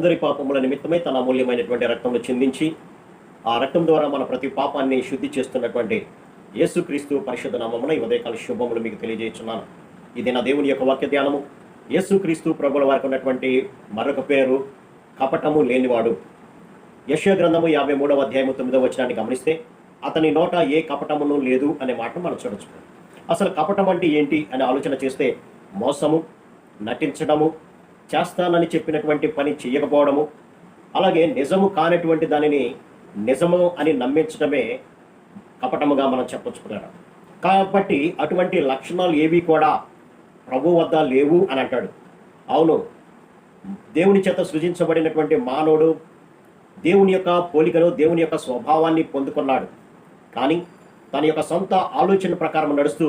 మనందరి పాపముల నిమిత్తమై తన అమూల్యమైనటువంటి రక్తంలో చిందించి ఆ రక్తం ద్వారా మన ప్రతి పాపాన్ని శుద్ధి చేస్తున్నటువంటి యేసుక్రీస్తు పరిషత్ నామమున ఈ ఉదయకాల శుభములు మీకు తెలియజేస్తున్నాను. ఇది నా దేవుని యొక్క వాక్య ధ్యానము యేసుక్రీస్తు ప్రభుల వారికి ఉన్నటువంటి మరొక పేరు కపటము లేనివాడు. యశో గ్రంథము యాభై మూడవ అధ్యాయము తొమ్మిదవ వచనాన్ని గమనిస్తే అతని నోట ఏ కపటమును లేదు అనే మాటను మనం చూడొచ్చు. అసలు కపటం అంటే ఏంటి అని ఆలోచన చేస్తే మోసము నటించడము చేస్తానని చెప్పినటువంటి పని చేయకపోవడము అలాగే నిజము కానటువంటి దానిని నిజము అని నమ్మించడమే కపటముగా మనం చెప్పొచ్చుకున్నాడు కాబట్టి అటువంటి లక్షణాలు ఏవి కూడా ప్రభు వద్ద లేవు అని అంటాడు. అవును దేవుని చేత సృజించబడినటువంటి మానవుడు దేవుని యొక్క పోలికను దేవుని యొక్క స్వభావాన్ని పొందుకున్నాడు. కానీ తన యొక్క సొంత ఆలోచన ప్రకారం నడుస్తూ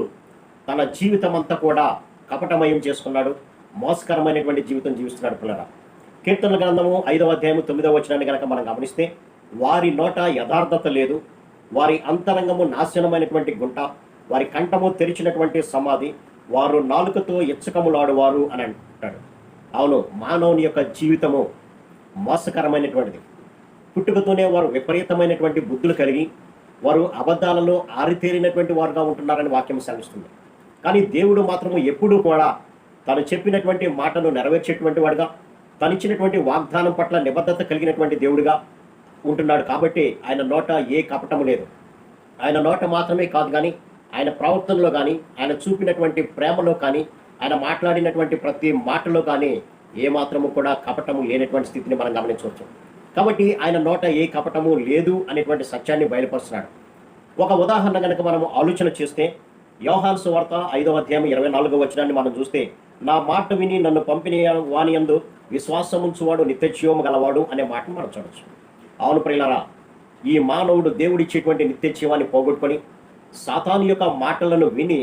తన జీవితం అంతా కూడా కపటమయం చేసుకున్నాడు. మోసకరమైనటువంటి జీవితం జీవిస్తున్నాడు పిల్లరా. కీర్తన గ్రంథము ఐదవ అధ్యాయము తొమ్మిదవ వచనాన్ని కనుక మనం గమనిస్తే వారి నోట యథార్థత లేదు వారి అంతరంగము నాశనమైనటువంటి గుంట వారి కంఠము తెరిచినటువంటి సమాధి వారు నాలుకతో ఎచ్చకములాడువారు అని అంటాడు. అవును మానవుని యొక్క జీవితము మోసకరమైనటువంటిది. పుట్టుకతోనే వారు విపరీతమైనటువంటి బుద్ధులు కలిగి వారు అబద్ధాలలో ఆరితేరినటువంటి వారుగా ఉంటున్నారని వాక్యం సెలవిస్తుంది. కానీ దేవుడు మాత్రము ఎప్పుడూ కూడా తను చెప్పినటువంటి మాటను నెరవేర్చేటువంటి వాడుగా తను ఇచ్చినటువంటి వాగ్దానం పట్ల నిబద్ధత కలిగినటువంటి దేవుడిగా ఉంటున్నాడు కాబట్టి ఆయన నోట ఏ కపటము లేదు. ఆయన నోట మాత్రమే కాదు కానీ ఆయన ప్రవర్తనలో కానీ ఆయన చూపినటువంటి ప్రేమలో కానీ ఆయన మాట్లాడినటువంటి ప్రతి మాటలో కానీ ఏ మాత్రము కూడా కపటము లేనటువంటి స్థితిని మనం గమనించవచ్చు. కాబట్టి ఆయన నోట ఏ కపటము లేదు అనేటువంటి సత్యాన్ని బయలుపరుస్తున్నాడు. ఒక ఉదాహరణ కనుక మనం ఆలోచన చేస్తే యోహాన్ సువార్త ఐదవ అధ్యాయం ఇరవై నాలుగవ వచనాన్ని మనం చూస్తే నా మాట విని నన్ను పంపిన వాని యందు విశ్వాసముంచువాడు నిత్యజీవము గలవాడు అనే మాటను మనం చూడొచ్చు అవును ప్రియులరా ఈ మానవుడు దేవుడిచ్చేటువంటి నిత్యజీవాన్ని పోగొట్టుకొని సాతాను యొక్క మాటలను విని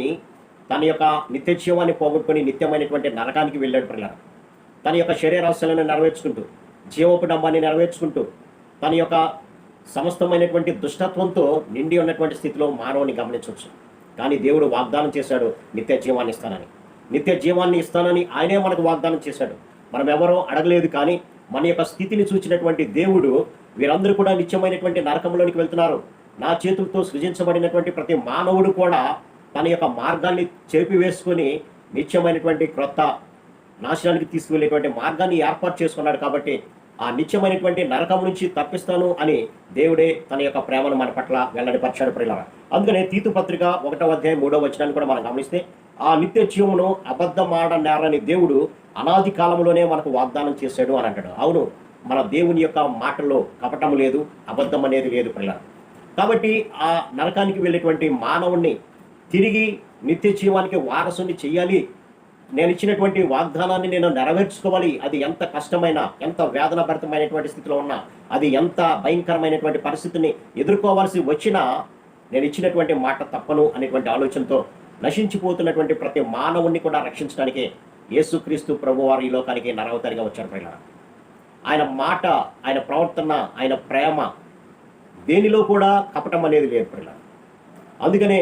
తన యొక్క నిత్యజీవాన్ని పోగొట్టుకొని నిత్యమైనటువంటి నరకానికి వెళ్ళాడు ప్రియులరా. తన యొక్క శరీరాశలను నెరవేర్చుకుంటూ జీవోపడంబాన్ని నెరవేర్చుకుంటూ తన యొక్క సమస్తమైనటువంటి దుష్టత్వంతో నిండి ఉన్నటువంటి స్థితిలో మానవుని గమనించవచ్చు. కానీ దేవుడు వాగ్దానం చేశాడు నిత్య జీవాన్ని ఇస్తానని. నిత్య జీవాన్ని ఇస్తానని ఆయనే మనకు వాగ్దానం చేశాడు. మనం ఎవరో అడగలేదు కానీ మన యొక్క స్థితిని చూచినటువంటి దేవుడు వీరందరూ కూడా నిత్యమైనటువంటి నరకంలోనికి వెళ్తున్నారు. నా చేతులతో సృజించబడినటువంటి ప్రతి మానవుడు కూడా తన యొక్క మార్గాన్ని చెరిపివేసుకొని నిత్యమైనటువంటి క్రొత్త నాశనానికి తీసుకువెళ్ళేటువంటి మార్గాన్ని ఏర్పాటు చేసుకున్నాడు కాబట్టి ఆ నిత్యమైనటువంటి నరకం నుంచి తప్పిస్తాను అని దేవుడే తన యొక్క ప్రేమను మన పట్ల వెల్లడిపరిచాడు ప్రియులారా. అందుకనే తీతు పత్రిక ఒకటో అధ్యాయం మూడో వచనాన్ని కూడా మనం గమనిస్తే ఆ నిత్య జీవమును అబద్ధమాడనేరని దేవుడు అనాది కాలంలోనే మనకు వాగ్దానం చేశాడు అని అంటాడు. అవును మన దేవుని యొక్క మాటల్లో కపటం లేదు అబద్ధం అనేది లేదు ప్రియులారా. కాబట్టి ఆ నరకానికి వెళ్ళేటువంటి మానవుణ్ణి తిరిగి నిత్య జీవానికి వారసుని చేయాలి నేను ఇచ్చినటువంటి వాగ్దానాన్ని నేను నెరవేర్చుకోవాలి. అది ఎంత కష్టమైన ఎంత వేదనభరితమైనటువంటి స్థితిలో ఉన్నా అది ఎంత భయంకరమైనటువంటి పరిస్థితిని ఎదుర్కోవాల్సి వచ్చినా నేను ఇచ్చినటువంటి మాట తప్పను అనేటువంటి ఆలోచనతో నశించిపోతున్నటువంటి ప్రతి మానవుణ్ణి కూడా రక్షించడానికి యేసుక్రీస్తు ప్రభువారు ఈ లోకానికి నరవతరిగా వచ్చారు ప్రజల ఆయన మాట ఆయన ప్రవర్తన ఆయన ప్రేమ దేనిలో కూడా కపటం అనేది లేదు ప్రజల అందుకనే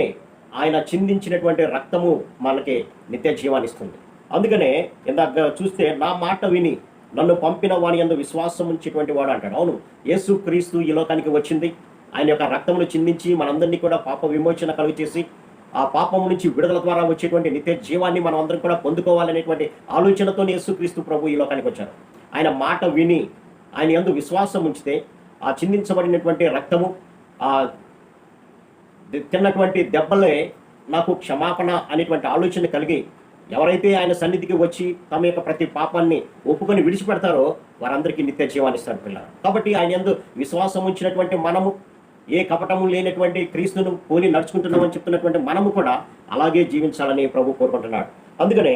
ఆయన చిందించినటువంటి రక్తము మనకి నిత్య జీవాన్ని ఇస్తుంది. అందుకనే ఇందాక చూస్తే నా మాట విని నన్ను పంపిన వాని ఎందు విశ్వాసం ఉంచేటువంటి వాడు అంటాడు. అవును యేసు క్రీస్తు ఈ లోకానికి వచ్చింది. ఆయన యొక్క రక్తమును చిందించి మనందరినీ కూడా పాప విమోచన కలుగు చేసి ఆ పాపం నుంచి విడుదల ద్వారా వచ్చేటువంటి నిత్య జీవాన్ని మనం అందరం కూడా పొందుకోవాలనేటువంటి ఆలోచనతో యేసుక్రీస్తు ప్రభు ఈ లోకానికి వచ్చారు. ఆయన మాట విని ఆయన ఎందు విశ్వాసం ఉంచితే ఆ చిందించబడినటువంటి రక్తము ఆ తిన్నటువంటి దెబ్బలే నాకు క్షమాపణ అనేటువంటి ఆలోచన కలిగి ఎవరైతే ఆయన సన్నిధికి వచ్చి తమ యొక్క ప్రతి పాపాన్ని ఒప్పుకొని విడిచిపెడతారో వారందరికీ నిత్య జీవాన్ని ఇస్తారు పిల్ల కాబట్టి ఆయన యందు విశ్వాసం ఉంచినటువంటి మనము ఏ కపటము లేనటువంటి క్రీస్తును పోలి నడుచుకుంటున్నామని చెప్తున్నటువంటి మనము కూడా అలాగే జీవించాలని ప్రభు కోరుకుంటున్నాడు. అందుకనే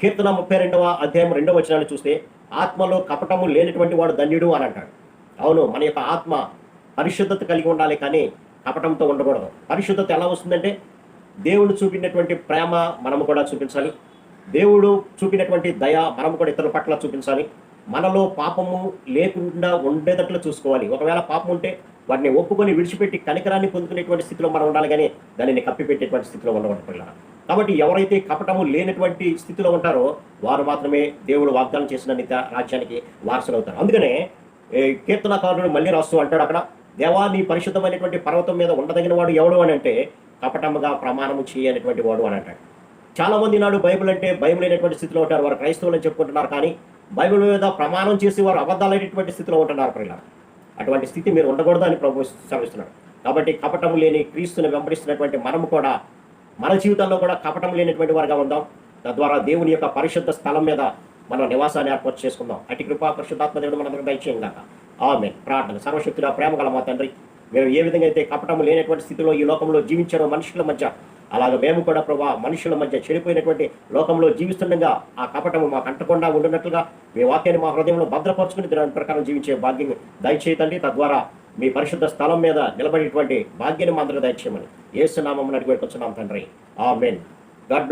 కీర్తన ముప్పై రెండవ అధ్యాయం రెండవ వచనాన్ని చూస్తే ఆత్మలో కపటము లేనటువంటి వాడు ధన్యుడు అని అంటాడు. అవును మన యొక్క ఆత్మ పరిశుద్ధత కలిగి ఉండాలి కానీ కపటంతో ఉండకూడదు. పరిశుద్ధత ఎలా వస్తుందంటే దేవుడు చూపినటువంటి ప్రేమ మనము కూడా చూపించాలి. దేవుడు చూపినటువంటి దయ మనము కూడా ఇతరుల పట్ల చూపించాలి. మనలో పాపము లేకుండా ఉండేటట్లు చూసుకోవాలి. ఒకవేళ పాపం ఉంటే వాటిని ఒప్పుకొని విడిచిపెట్టి కనికరాన్ని పొందుకునేటువంటి స్థితిలో మనం ఉండాలి కానీ దానిని కప్పిపెట్టేటువంటి స్థితిలో ఉండకూడదు పిల్లలు కాబట్టి ఎవరైతే కపటము లేనటువంటి స్థితిలో ఉంటారో వారు మాత్రమే దేవుడు వాగ్దానం చేసిన రాజ్యానికి వారసులు అవుతారు అందుకనే కీర్తనకారుడు మళ్ళీ రాస్తూ అంటాడు అక్కడ దేవా నీ పరిశుద్ధమైనటువంటి పర్వతం మీద ఉండదగిన వాడు ఎవడు అని అంటే కపటముగా ప్రమాణము చేయనటువంటి వాడు అని అంటాడు. చాలా మంది నాడు బైబిల్ అంటే బైబిల్ అయినటువంటి స్థితిలో ఉంటారు వారు క్రైస్తవులు చెప్పుకుంటున్నారు కానీ బైబిల్ మీద ప్రమాణం చేసి వారు అబద్ధాలైనటువంటి స్థితిలో ఉంటున్నారు ప్రియుల అటువంటి స్థితి మీరు ఉండకూడదు అని ప్రభు శ్రమిస్తున్నాడు కాబట్టి కపటము లేని క్రీస్తుని వెంబడిస్తున్నటువంటి మనము కూడా మన జీవితంలో కూడా కపటం లేనటువంటి వారుగా ఉందాం. తద్వారా దేవుని యొక్క పరిశుద్ధ స్థలం మీద మనం నివాసాన్ని ఏర్పాటు చేసుకుందాం. అటు కృపా పరిశుద్ధాత్మ దేవుడు మనందరం దయచేయం ఆమె ప్రార్థన. సర్వశక్తుల ప్రేమ గల మా తండ్రి. మేము ఏ విధంగా అయితే కపటము లేనటువంటి స్థితిలో ఈ లోకంలో జీవించారో మనుషుల మధ్య అలాగ మేము కూడా ప్రభా మనుషుల మధ్య చెడిపోయినటువంటి లోకంలో జీవిస్తుండగా ఆ కపటము మాకు అంటకుండా ఉండినట్లుగా మీ వాక్యాన్ని మా హృదయంలో భద్రపరుచుకుని దాని ప్రకారం జీవించే భాగ్యం దయచేయతండి తద్వారా మీ పరిశుద్ధ స్థలం మీద నిలబడేటువంటి భాగ్యాన్ని మా అందరూ దయచేయమని. ఏసునామం అడిగి వచ్చున్నాం తండ్రి. ఆ మెయిన్ గాడ్